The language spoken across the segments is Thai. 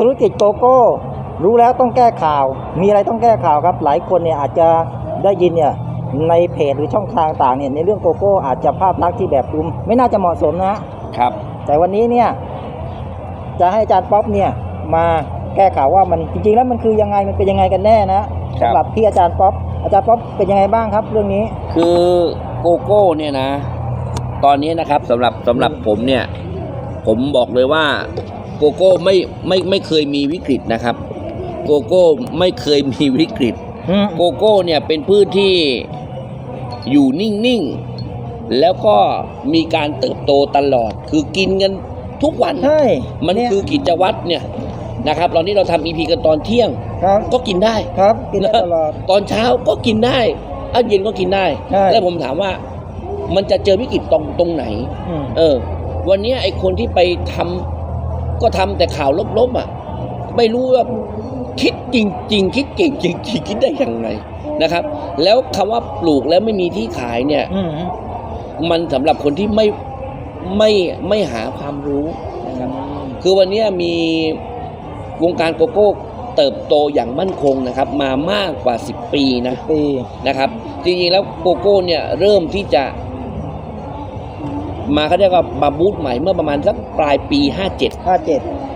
ธุรกิจโกโก้ รู้แล้วต้องแก้ข่าว มีอะไรต้องแก้ข่าวครับ หลายคนเนี่ยอาจจะได้ยินเนี่ยในเพจหรือช่องทางต่างเนี่ยในเรื่องโกโก้ อาจจะภาพลักษณ์ที่แบบดูไม่น่าจะเหมาะสมนะครับ แต่วันนี้เนี่ยจะให้อาจารย์ป๊อปเนี่ยมาแก้ข่าวว่ามันจริงๆ แล้วมันคือยังไงมันเป็นยังไงกันแน่นะครับสำหรับที่อาจารย์ป๊อปอาจารย์ป๊อปเป็นยังไงบ้างครับ เรื่องนี้ คือโกโก้เนี่ยนะ ตอนนี้นะครับสำหรับสำหรับผมเนี่ย ผมบอกเลยว่า โกโก้ไม่ไม่ไม่เคยมีวิกฤตนะครับ โกโก้ไม่เคยมีวิกฤตโกโก้เนี่ยเป็นพืชที่อยู่นิ่งๆ แล้วก็มีการเติบโตตลอด คือกินกันทุกวัน ใช่มันเยคือกิจวัตรเนี่ยนะครับ ตอนนี้เราทำอีพีกันตอนเที่ยงครับ ก็กินได้ ครับ กินได้ตลอด ตอนเช้าก็กินได้อะเย็นก็กินได้ ใช่ แล้วผมถามว่ามันจะเจอวิกฤตตรงตรงไหน อืม เออ วันเนี้ยไอคนที่ไปทำ ก็ทำแต่ข่าวลบๆอะไม่รู้ว่าคิดจริง ๆ คิดเก่งจริงๆคิดได้ยังไงนะครับ แล้วคำว่าปลูกแล้วไม่มีที่ขายเนี่ยอืมมันสำหรับคนที่ไม่ไม่ไม่หาความรู้นะครับ คือวันเนี้ยมีวงการโกโก้เติบโตอย่างมั่นคงนะครับ มามากกว่า 10 ปีนะปีนะครับ จริงๆแล้วโกโก้เนี่ยเริ่มที่จะ มาเขาเรียกว่ามาบูตใหม่เมื่อประมาณสักปลายปี 57 ห้าเจ็ด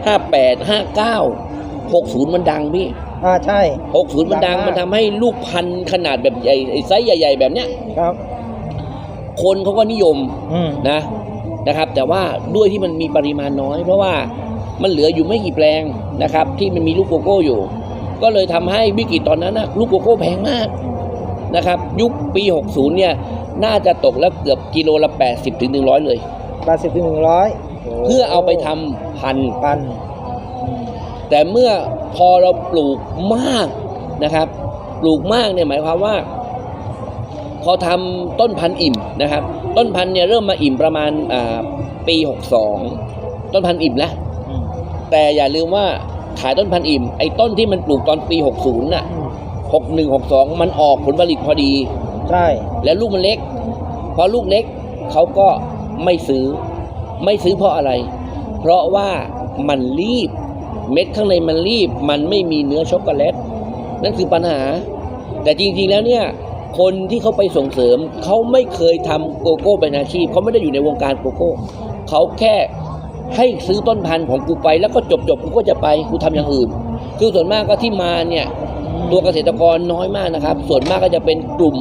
58 59 60 มันดังพี่ อ่าใช่ 60 มันดัง ดังมาก มันทำให้ลูกพันธุ์ขนาดแบบใหญ่ไอ้ไซส์ใหญ่ ๆ แบบเนี้ย ครับ คนเขาก็นิยมอืมนะนะครับ แต่ว่าด้วยที่มันมีปริมาณน้อย เพราะว่ามันเหลืออยู่ไม่กี่แปลงนะครับ ที่มันมีลูกโกโก้อยู่ ก็เลยทำให้วิกฤตตอนนั้นนะลูกโกโก้แพงมากนะครับ ยุคปี 60 เนี่ย น่าจะตกแล้วเกือบกิโลละ 80ถึง100 เลย แปดสิบถึงหนึ่งร้อยเพื่อเอาไปทำพันธุ์ปันแต่เมื่อพอเราปลูกมากนะครับ ปลูกมากเนี่ยหมายความว่า พอทำต้นพันธุ์อิ่มนะครับ ต้นพันธุ์เนี่ยเริ่มมาอิ่มประมาณอ่าปี 62 ต้นพันธุ์อิ่มแล้ว อืมแต่อย่าลืมว่าขายต้นพันธุ์อิ่มไอ้ต้นที่มันปลูกตอนปี 60 น่ะ 61 62 มันออกผลผลิตพอดี ใช่ แล้วลูกมันเล็ก พอลูกเล็กเขาก็ไม่ซื้อ ไม่ซื้อเพราะอะไร เพราะว่ามันรีบ เม็ดข้างในมันรีบ มันไม่มีเนื้อช็อกโกแลต นั่นคือปัญหา แต่จริงๆแล้วเนี่ย คนที่เขาไปส่งเสริม เขาไม่เคยทำโกโก้เป็นอาชีพ เขาไม่ได้อยู่ในวงการโกโก้ เขาแค่ให้ซื้อต้นพันธุ์ของกูไป แล้วก็จบจบๆกูก็จะไป กูทำอย่างอื่น คือส่วนมากก็ที่มาเนี่ย ตัวเกษตรกรน้อยมากนะครับ ส่วนมากก็จะเป็นกลุ่ม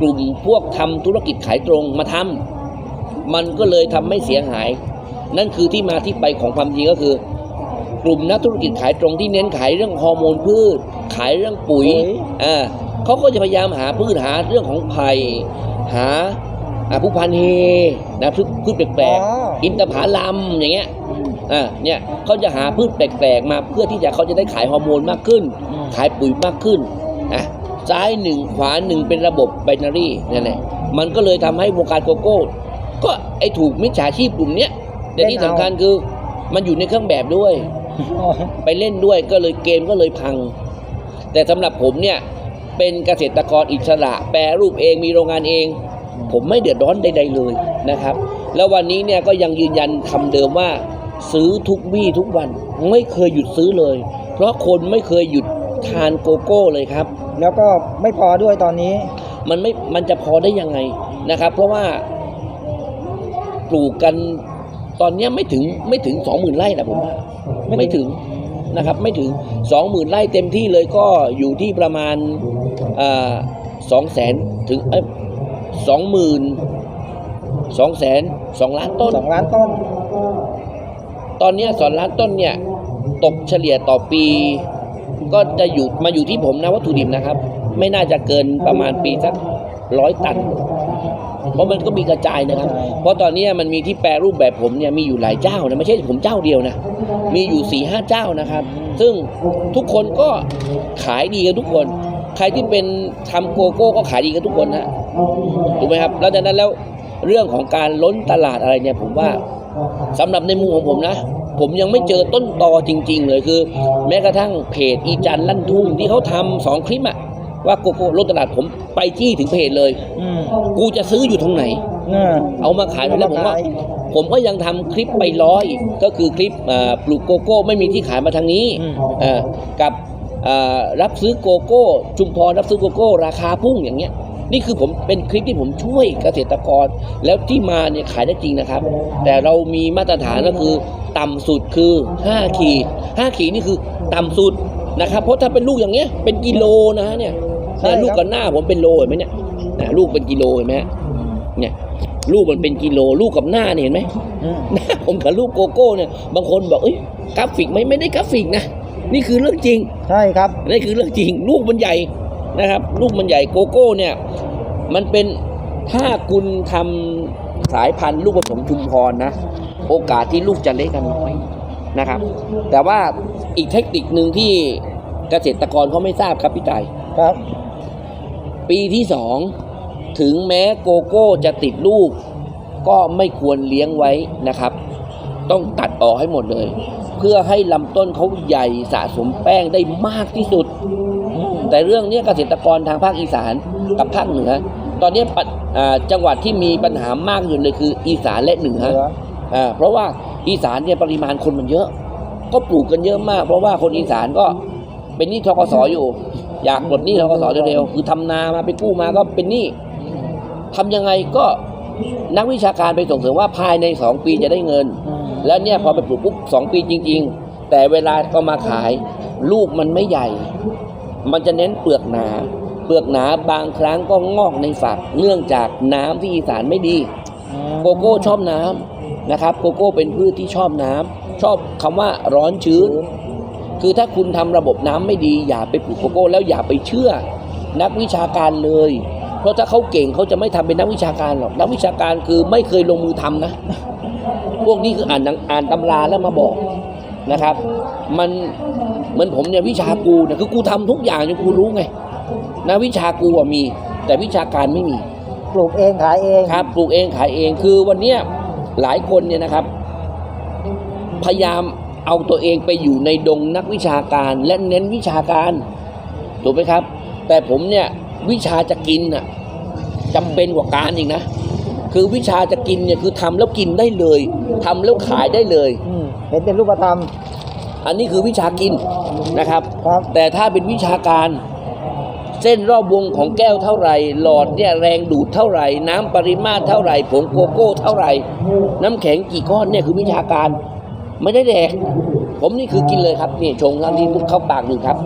กลุ่มพวกทำธุรกิจขายตรงมาทำมันก็เลยทำให้เสียหาย นั่นคือที่มาที่ไปของความจริงก็คือ กลุ่มนักธุรกิจขายตรงที่เน้นขายเรื่องฮอร์โมนพืช ขายเรื่องปุ๋ยปุ๋ยอ่าเขาก็จะพยายามหาพืชหาเรื่องของไผ่หาอ่าผู้พันเฮนะพืชพืชแปลกอ๋อๆอินทผลัมอย่างเงี้ย อ่าเนี่ยเขาจะหาพืชแปลกๆมาเพื่อที่จะเขาจะได้ขายฮอร์โมนมากขึ้นอืมขายปุ๋ยมากขึ้นนะซ้ายหนึ่งขวาหนึ่งเป็นระบบไบนารีนั่นแหละมันก็เลยทำให้วงการโกโก้ ก็ไอถูกมิจฉาชีพกลุ่มเนี้ยแต่ที่สำคัญคือมันอยู่ในเครื่องแบบด้วยอ๋อไปเล่นด้วยก็เลยเกมก็เลยพัง แต่สำหรับผมเนี่ยเป็นเกษตรกรอิสระ แปรรูปเองมีโรงงานเอง ผมไม่เดือดร้อนใด ๆเลยนะครับ แล้ววันนี้เนี่ยก็ยังยืนยันคำเดิมว่า ซื้อทุกวี่ทุกวันไม่เคยหยุดซื้อเลย เพราะคนไม่เคยหยุดทานโกโก้เลยครับ แล้วก็ไม่พอด้วยตอนนี้ มันไม่มันจะพอได้ยังไงนะครับ เพราะว่าปลูกกันตอนเนี้ยไม่ถึงไม่ถึงสองหมื่นไร่นะผมว่าไม่ถึงนะครับ ไม่ถึงสองหมื่นไร่เต็มที่เลยก็อยู่ที่ประมาณสองแสนถึงสองหมื่นสองแสนสองล้านต้นสองล้านต้น ตอนนี้สองล้านต้นเนี่ยตกเฉลี่ยต่อปี ก็จะอยู่มาอยู่ที่ผมนะวัตถุดิบนะครับ ไม่น่าจะเกินประมาณปีสักร้อยตัน เพราะมันก็มีกระจายนะครับ เพราะตอนนี้มันมีที่แปรรูปแบบผมเนี่ยมีอยู่หลายเจ้านะไม่ใช่ผมเจ้าเดียวนะ มีอยู่สี่ห้าเจ้านะครับ ซึ่งทุกคนก็ขายดีกันทุกคน ใครที่เป็นทำโกโก้ก็ขายดีกันทุกคนนะถูกไหมครับแล้วจากนั้นแล้ว เรื่องของการล้นตลาดอะไรเนี่ยผมว่าสำหรับในมุมของผมนะ ผมยังไม่เจอต้นตอจริง ๆ เลยคือ แม้กระทั่งเพจอีจันลั่นทุ่งที่เขาทำสองคลิปอะว่าโกโก้ล้นตลาดผมไปจี้ถึงเพจเลยอืมกูจะซื้ออยู่ตรงไหนเออเอามาขายแล้วผมว่าเอามาขายผมก็ยังทำคลิปไปร้อยก็คือคลิปอ่าปลูกโกโก้ไม่มีที่ขายมาทางนี้อืมอ่ากับอ่ารับซื้อโกโก้ ชุมพรรับซื้อโกโก้ ราคาพุ่งอย่างเงี้ย นี่คือผมเป็นคลิปที่ผมช่วยเกษตรกร แล้วที่มาเนี่ยขายได้จริงนะครับ แต่เรามีมาตรฐานก็คือ ต่ำสุดคือ 5 ขีด 5 ขีดนี่คือต่ำสุดนะครับ เพราะถ้าเป็นลูกอย่างเงี้ยเป็นกิโลนะฮะเนี่ยใช่ครับเนี่ยลูกกับหน้าผมเป็นโลเห็นไหมเนี่ยนะลูกเป็นกิโลเห็นไหมฮะเนี่ยลูกมันเป็นกิโลลูกกับหน้าเนี่ยเห็นไหมอืมหน้าผมกับลูกโกโก้เนี่ยบางคนบอกเอ้ยกราฟิกไหมไม่ได้กราฟิกนะนี่คือเรื่องจริง ใช่ครับนี่คือเรื่องจริง ลูกมันใหญ่ นะครับลูกมันใหญ่โกโก้เนี่ยมันเป็นถ้าคุณทำสายพันธุ์ลูกผสมชุมพรนะ โอกาสที่ลูกจะเล็กกันน้อยนะครับ แต่ว่าอีกเทคนิคหนึ่งที่เกษตรกรเขาไม่ทราบครับพี่ไต่ครับ ปีที่สองถึงแม้โกโก้จะติดลูก ก็ไม่ควรเลี้ยงไว้นะครับ ต้องตัดออกให้หมดเลย เพื่อให้ลำต้นเขาใหญ่สะสมแป้งได้มากที่สุด แต่เรื่องนี้เกษตรกรทางภาคอีสานกับภาคเหนือ ตอนนี้จังหวัดที่มีปัญหามากอยู่เลยคือ อีสานและเหนือเหลือเพราะว่าอีสานเนี่ยปริมาณคนมันเยอะ ก็ปลูกกันเยอะมาก เพราะว่าคนอีสานก็เป็นหนี้ทกสอยู่ อยากปลดหนี้ทกสเร็วๆคือทำนามาไปกู้มาก็เป็นหนี้ทำยังไงก็นักวิชาการไปส่งเสริมว่าภายในสองปีจะได้เงิน แล้วเนี่ยพอไปปลูกปุ๊บสองปีจริง ๆ แต่เวลาก็มาขายลูกมันไม่ใหญ่ มันจะเน้นเปลือกหนา เปลือกหนาบางครั้งก็งอกในฝัก เนื่องจากน้ำที่อีสานไม่ดี โกโก้ชอบน้ำนะครับ โกโก้เป็นพืชที่ชอบน้ำชอบคำว่าร้อนชื้น คือถ้าคุณทำระบบน้ำไม่ดี อย่าไปปลูกโกโก้ แล้วอย่าไปเชื่อ นักวิชาการเลย เพราะถ้าเขาเก่งเขาจะไม่ทำเป็นนักวิชาการหรอก นักวิชาการคือไม่เคยลงมือทำนะ พวกนี้คืออ่านหนังอ่านตำราแล้วมาบอกนะครับ มัน เหมือนผมเนี่ยวิชากูเนี่ยคือกูทำทุกอย่างจนกูรู้ไงนะวิชากูอะมี แต่วิชาการไม่มีปลูกเองขายเองครับปลูกเองขายเองคือวันเนี้ยหลายคนเนี่ยนะครับ พยายามเอาตัวเองไปอยู่ในดงนักวิชาการและเน้นวิชาการถูกไหมครับ แต่ผมเนี่ยวิชาจะกินน่ะจำเป็นกว่าการอีกนะคือวิชาจะกินเนี่ยคือทำแล้วกินได้เลยทำแล้วขายได้เลยอืมเห็นเป็นรูปธรรม อันนี้คือวิชากินนะครับครับ แต่ถ้าเป็นวิชาการเส้นรอบวงของแก้วเท่าไหร่ หลอดเนี่ยแรงดูดเท่าไหร่ น้ำปริมาตรเท่าไหร่ผงโกโก้เท่าไหร่ น้ำแข็งกี่ก้อนเนี่ยคือวิชาการ ไม่ได้แดก ผมนี่คือกินเลยครับนี่ชงทั้งที่มุกเข้าปากดูครับ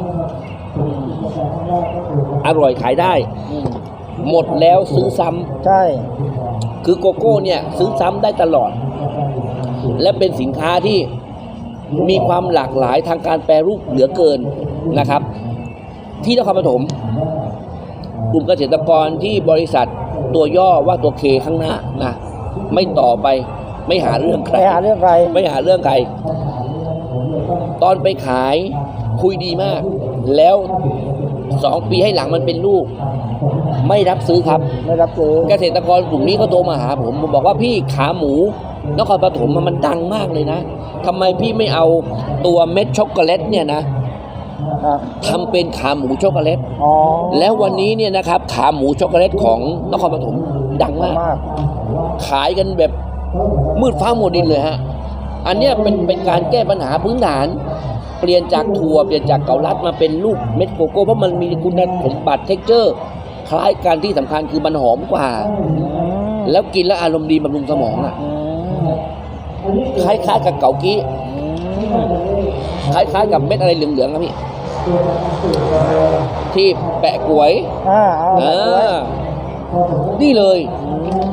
อร่อยขายได้อืมหมดแล้วซื้อซ้ำใช่ คือโกโก้เนี่ย ซื้อซ้ำได้ตลอด และเป็นสินค้าที่ มีความหลากหลายทางการแปรรูปเหลือเกินนะครับ ที่นครปฐมกลุ่มเกษตรกรที่บริษัทตัวย่อว่าตัวเคข้างหน้านะไม่ต่อไปไม่หาเรื่องใคไปรหาเรื่องใครไม่หาเรื่องใคร ตอนไปขายคุยดีมาก แล้วสองปีให้หลังมันเป็นลูก ไม่รับซื้อครับ ไม่รับซื้อเกษตรกรกลุ่มนี้ก็โทรมาหาผมผมบอกว่าพี่ขาหมู นครปฐมมันดังมากเลยนะทำไมพี่ไม่เอาตัวเม็ดช็อกโกแลตเนี่ยนะทำเป็นขาหมูช็อกโกแลตแล้ววันนี้เนี่ยนะครับขาหมูช็อกโกแลตของนครปฐมดังมาก ขายกันแบบมืดฟ้าหมัวดินเลยฮะ อันเนี้ยเป็นเป็นการแก้ปัญหาพื้นฐาน เปลี่ยนจากถั่วเปลี่ยนจากเกาลัดมาเป็นลูกเม็ดโกโก้เพราะมันมีคุณสมบัติเท็กเจอร์คล้ายกันที่สำคัญคือมันหอมกว่า แล้วกินแล้วอารมณ์ดีบำรุงสมองอะ คล้ายๆกับเกากี้อืมคล้ายๆกับเม็ดอะไรเหลืองๆครับพี่ ที่แปะกล้วยอ่าเอาเอแบบไว้อนี่เลย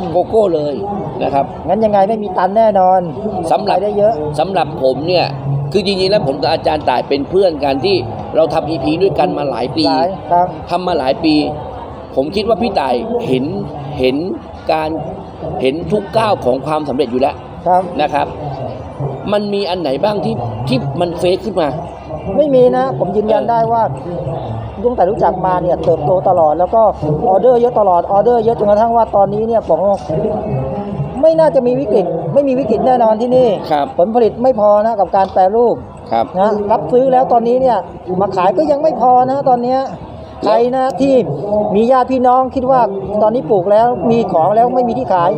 มโกโก้เลยนะครับ งั้นยังไงไม่มีตันแน่นอนสำหรับขายได้เยอะสำหรับผมเนี่ยคือจริงๆแล้วผมกับอาจารย์ต่ายเป็นเพื่อนกันที่เราทำ EP ด้วยกันมาหลายปีหลายครับทำมาหลายปี ผมคิดว่าพี่ต่ายเห็นเห็นการ เห็นทุกก้าวของความสำเร็จอยู่แล้วครับนะครับ มันมีอันไหนบ้างที่ที่มันเฟซขึ้นมา ไม่มีนะ ผมยืนยันได้ว่าตั้งแต่รู้จักมาเนี่ยเติบโตตลอดแล้วก็ออเดอร์เยอะตลอดออเดอร์เยอะจนกระทั่งว่าตอนนี้เนี่ยผมว่าไม่น่าจะมีวิกฤต ไม่มีวิกฤตแน่นอนที่นี่ครับผลผลิตไม่พอนะกับการแปรรูปครับนะรับซื้อแล้วตอนนี้เนี่ยมาขายก็ยังไม่พอนะตอนเนี้ย ใครนะที่มีญาติพี่น้องคิดว่าตอนนี้ปลูกแล้วมีของแล้วไม่มีที่ขาย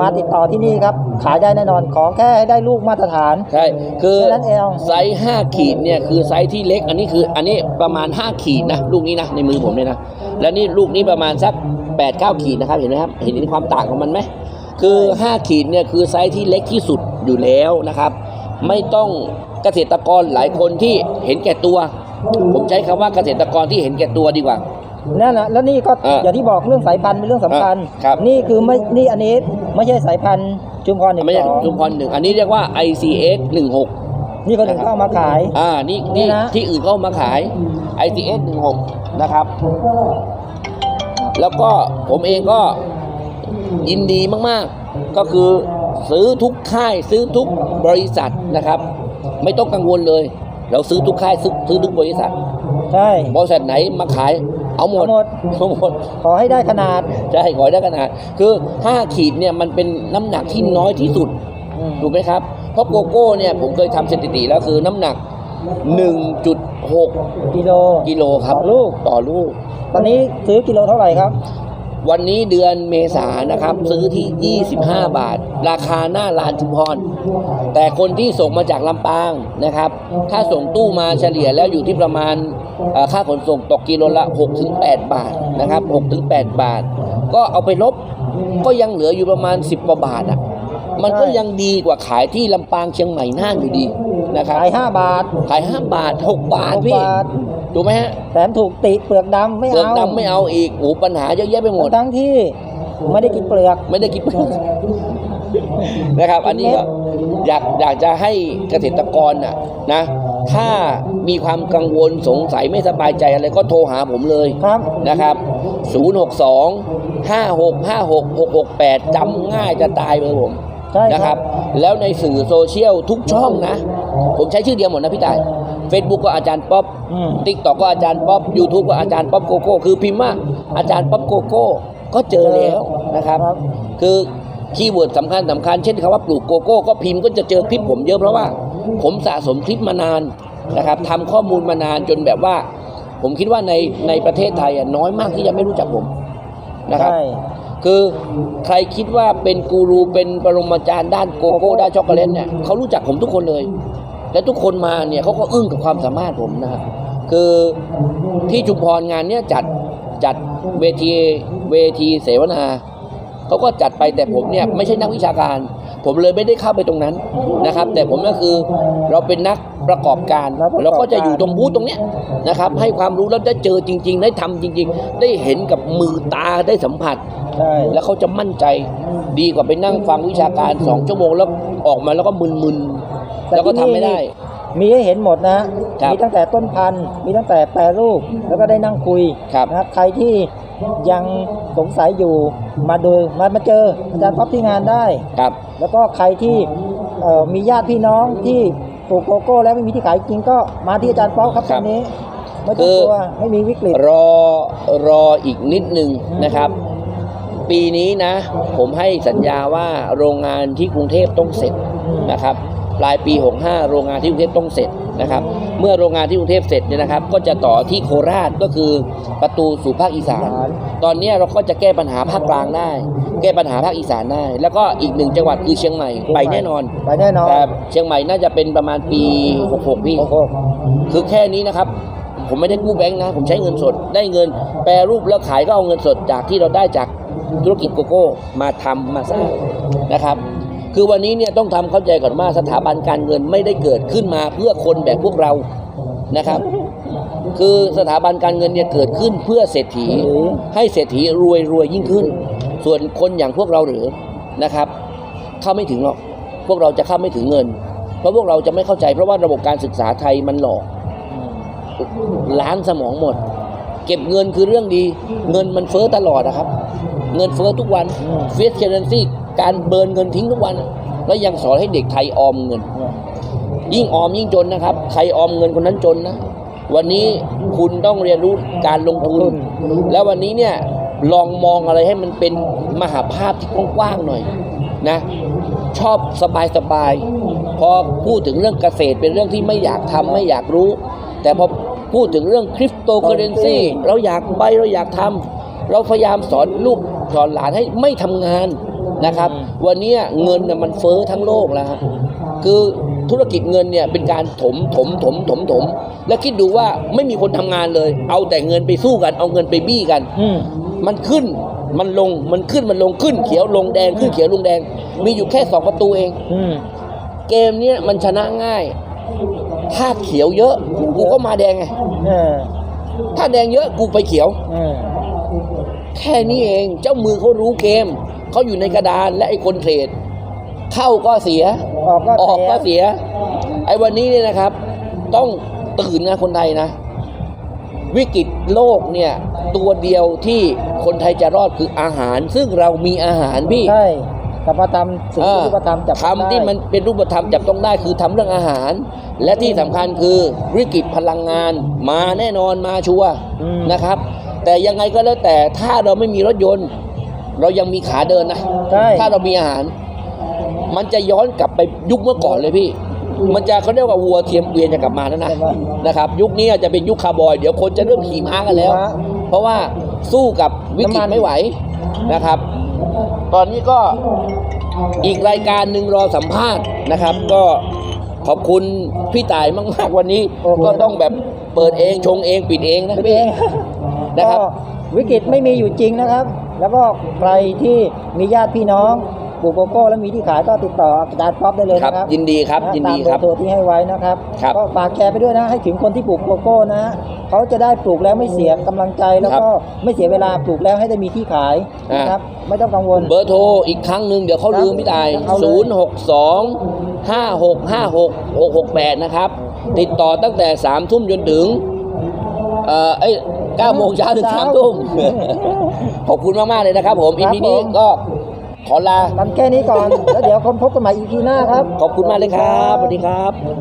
มาติดต่อที่นี่ครับ ขายได้แน่นอนขอแค่ให้ได้ลูกมาตรฐาน ใช่ คือแค่นั้นเองไซส์5ขีดเนี่ยคือไซส์ที่เล็ก อันนี้คืออันนี้ประมาณ 5 ขีดนะลูกนี้นะในมือผมเนี่ยนะ แล้วนี่ลูกนี้ประมาณสัก 8 9 ขีดนะครับเห็นไหมครับเห็นความต่างของมันไหมคือ 5 ขีดเนี่ยคือไซส์ที่เล็กที่สุดอยู่แล้วนะครับ ไม่ต้องเกษตรกรหลายคนที่เห็นแก่ตัว ผมใช้คำว่าเกษตรกรที่เห็นแก่ตัวดีกว่านั่นแหละแล้วนี่ก็อ่าอย่างที่บอกเรื่องสายพันธุ์เป็นเรื่องสำคัญอ่าครับนี่คือไม่นี่อันนี้ไม่ใช่สายพันธุ์จุมพรหนึ่งไม่ใช่สองชุมพรหนึ่งอันนี้เรียกว่า ICS 16นี่ก็ถึงเข้ามาขาย อ่า นี่นี่นี่นะที่อื่นเขามาขาย ICS 16 นะครับ แล้วก็ผมเองก็ยินดีมาก ๆ ก็คือซื้อทุกค่ายซื้อทุกบริษัทนะครับ ไม่ต้องกังวลเลย เราซื้อทุกค่ายซื้อซื้อทุกบริษัทใช่ บริษัทไหนมาขายเอาหมดเอาหมด เอาหมด ขอให้ได้ขนาดใช่ขอให้ได้ขนาด คือ 5 ขีดเนี่ยมันเป็นน้ำหนักที่น้อยที่สุด อืมถูกไหมครับ เพราะโกโก้เนี่ยผมเคยทำสถิติแล้วคือน้ำหนัก 1.6 กิโลกิโลครับต่อลูก ต่อลูก ตอนนี้ซื้อกิโลเท่าไหร่ครับ วันนี้เดือนเมษานะครับ ซื้อที่ 25 บาท ราคาหน้าร้านชุมพร แต่คนที่ส่งมาจากลำปางนะครับ ถ้าส่งตู้มาเฉลี่ยแล้วอยู่ที่ประมาณค่าขนส่งตกกิโลละ 6-8 บาทนะครับ 6-8 บาท ก็เอาไปลบก็ยังเหลืออยู่ประมาณ 10กว่าบาทอะมันก็ยังดีกว่าขายที่ลำปางเชียงใหม่น่านอยู่ดี นะครับขาย5บาท ขาย5บาท6บาทหกพี่บาท ถูกไหมฮะแถมถูกติเปลือกดำไม่เปลือกเอาดำไม่เอาอีกโอ้โหปัญหาเยอะแยะไปหมด ทั้งที่ไม่ได้กินเปลือก ไม่ได้คิดนะครับ อันนี้ก็อยากอยากจะให้เกษตรกรน่ะนะ ถ้ามีความกังวลสงสัยไม่สบายใจอะไรก็โทรหาผมเลยครับ นะครับ 062 56 56 668จำง่ายจะตายเบอร์ผมใช่นะคครัรับบแล้วในสื่อโซเชียลทุกช่องนะ ผมใช้ชื่อเดียวหมดนะพี่ตาย Facebook ก็อาจารย์ป๊อปอืมติ๊กต็อกก็อาจารย์ป๊อป YouTube ก็อาจารย์ป๊อปโกโก้คือพิมพ์ว่าอาจารย์ป๊อปโกโก้ก็เจอแล้วนะครับครับ คือคีย์เวิร์ดสำคัญสำคัญเช่นคำว่าปลูกโกโก้ก็พิมพ์ก็จะเจอคลิปผมเยอะเพราะว่า ผมสะสมคลิปมานานนะครับทำข้อมูลมานานจนแบบว่า ผมคิดว่าในในประเทศไทยอะน้อยมากที่ยังไม่รู้จักผมนะครับใช่ คือใครคิดว่าเป็นกูรูเป็นปรมาจารย์ด้านโกโก้ด้านช็อกโกแลตเนี่ยเขารู้จักผมทุกคนเลย และทุกคนมาเนี่ยเขาก็อึ้งกับความสามารถผมนะครับคือที่ชุมพรงานเนี่ยจัดจัดเวทีเวทีเสวนาเขาก็จัดไปแต่ผมเนี่ยไม่ใช่นักวิชาการ ผมเลยไม่ได้เข้าไปตรงนั้นนะครับ แต่ผมก็คือเราเป็นนักประกอบการนักประกอบการเราก็จะอยู่ตรงบูธตรงเนี้ยนะครับ ให้ความรู้แล้วได้เจอจริง ๆ ได้ทำจริง ๆ ได้เห็นกับมือตาได้สัมผัสใช่แล้วเขาจะมั่นใจดีกว่าไปนั่งฟังวิชาการสองชั่วโมงแล้วออกมาแล้วก็มึนๆแล้วก็ทำไม่ได้มีให้เห็นหมดนะครับมีตั้งแต่ต้นพันธุ์ มีตั้งแต่แปรรูป แล้วก็ได้นั่งคุยครับนะครับใครที่ ยังสงสัยอยู่มาดูมามาเจออาจารย์ป๊อปที่งานได้ ครับ แล้วก็ใครที่เอ่อมีญาติพี่น้องที่ปลูกโกโก้แล้วไม่มีที่ขายจริงก็มาที่อาจารย์ป๊อปครับคตรัอบนนี้ ไม่ต้องกลัวไม่มีวิกฤต รอรออีกนิดหนึ่งนะครับ ปีนี้นะ ผมให้สัญญาว่าโรงงานที่กรุงเทพต้องเสร็จนะครับปลายปี 65 โรงงานที่กรุงเทพต้องเสร็จ นะครับ เมื่อโรงงานที่กรุงเทพเสร็จเนี่ยนะครับ ก็จะต่อที่โคราชก็คือประตูสู่ภาคอีสาน ตอนเนี้ยเราก็จะแก้ปัญหาภาคกลางได้ แก้ปัญหาภาคอีสานได้ แล้วก็อีกหนึ่งจังหวัดคือเชียงใหม่ไปแน่นอนไปแน่นอนแต่เชียงใหม่น่าจะเป็นประมาณปี 66 พี่โอ้โหคือแค่นี้นะครับผมไม่ได้กู้แบงค์นะ ผมใช้เงินสด ได้เงิน แปรรูปแล้วขายก็เอาเงินสดจากที่เราได้จากธุรกิจโกโก้มาทำมาสร้างนะครับ คือวันนี้เนี่ยต้องทำเข้าใจก่อนว่าสถาบันการเงินไม่ได้เกิดขึ้นมาเพื่อคนแบบพวกเรานะครับ คือสถาบันการเงินเนี่ยเกิดขึ้นเพื่อเศรษฐีให้เศรษฐีรวยรวยยิ่งขึ้น ส่วนคนอย่างพวกเราหรือนะครับ เข้าไม่ถึงหรอกพวกเราจะเข้าไม่ถึงเงิน เพราะพวกเราจะไม่เข้าใจเพราะว่าระบบการศึกษาไทยมันหลอกล้างสมองหมด เก็บเงินคือเรื่องดี เงินมันเฟ้อตลอดนะครับ เงินเฟ้อทุกวันเฟสเชนซี่ การเบิร์นเงินทิ้งทุกวัน แล้วยังสอนให้เด็กไทยออมเงิน ยิ่งออมยิ่งจนนะครับ ใครออมเงินคนนั้นจนนะ วันนี้คุณต้องเรียนรู้การลงทุนลงทุนแล้ววันนี้เนี่ยลองมองอะไรให้มันเป็นมหาภาพที่กว้างๆหน่อยนะชอบสบายๆพอพูดถึงเรื่องเกษตรเป็นเรื่องที่ไม่อยากทำไม่อยากรู้ แต่พอพูดถึงเรื่องคริปโตเคอเรนซีเราอยากไปเราอยากทำเราพยายามสอนลูกสอนหลานให้ไม่ทำงาน นะครับ วันนี้เงินน่ะมันเฟ้อทั้งโลกแล้วครับคือธุรกิจเงินเนี่ยเป็นการถมถมถมถมถม แล้วคิดดูว่าไม่มีคนทำงานเลย เอาแต่เงินไปสู้กัน เอาเงินไปบี้กันอืมมันขึ้นมันลงมันขึ้นมันลงขึ้นเขียวลงแดงขึ้นเขียวลงแดง มีอยู่แค่สองประตูเองอืมเกมเนี้ยมันชนะง่าย ถ้าเขียวเยอะกูก็มาแดงไงเออถ้าแดงเยอะกูไปเขียวเออแค่นี้เองเจ้ามือเขารู้เกม เขาอยู่ในกระดานและไอ้คนเทรดเข้าก็เสียออกก็ออกก็เสียเสีย ไอ้วันนี้เนี่ยนะครับ ต้องตื่นนะคนไทยนะ วิกฤตโลกเนี่ย ตัวเดียวที่คนไทยจะรอดคืออาหาร ซึ่งเรามีอาหารพี่ใช่กลับมาทำสิ่งที่รูปธรรมจับต้องได้ทำที่มันเป็นรูปธรรมจับต้องได้คือทำเรื่องอาหาร และที่สำคัญคือวิกฤตพลังงานมาแน่นอนมาชัวร์อืมนะครับ แต่ยังไงก็แล้วแต่ถ้าเราไม่มีรถยนต์ เรายังมีขาเดินนะ ใช่ ถ้าเรามีอาหาร มันจะย้อนกลับไปยุคเมื่อก่อนเลยพี่ มันจะเขาเรียกว่าวัวเทียมเกวียนจะกลับมาแล้วนะใช่ไหมนะครับ ยุคนี้อาจจะเป็นยุคคาร์บอย เดี๋ยวคนจะเริ่มขี่ม้ากันแล้ว ม้าเพราะว่าสู้กับวิกฤตน้ำมัน ไม่ไหวนะครับ ตอนนี้ก็อีกรายการหนึ่งรอสัมภาษณ์นะครับ ก็ขอบคุณพี่ต่ายมาก ๆ วันนี้โอเคก็ต้องแบบเปิดเองชงเองปิดเองนะเป็นพี่เองนะครับ ก็วิกฤตไม่มีอยู่จริงนะครับ แล้วก็ใครที่มีญาติพี่น้องปลูกโกโก้แล้วมีที่ขายก็ติดต่ออาจารย์ป๊อปได้เลยครับนะครับ ยินดีครับนะยินดีตามครับเบอร์โทรที่ให้ไว้นะครับครับก็ฝากแชร์ไปด้วยนะให้ถึงคนที่ปลูกโกโก้นะเขาจะได้ปลูกแล้วไม่เสียกำลังใจแล้วก็ไม่เสียเวลาปลูกแล้วให้ได้มีที่ขายนะครับไม่ต้องกังวลเบอร์โทรอีกครั้งหนึ่งเดี๋ยวเขาครับลืมพี่ตายเอาเลย0 6 2 5 6 5 6 6 6 8 นะครับ ติดต่อตั้งแต่3ทุ่มจนถึงเอ่อเอ้ย 9โมงเช้าถึง3ทุ่มขอบคุณมาก ๆ เลยนะครับผมคอีรับพีนี้ผมก็ขอลากันแค่นี้ก่อน แล้วเดี๋ยวคนพบกันใหม่อีพีหน้าครับ ขอบคุณมากเลยครับ สวัสดีครับ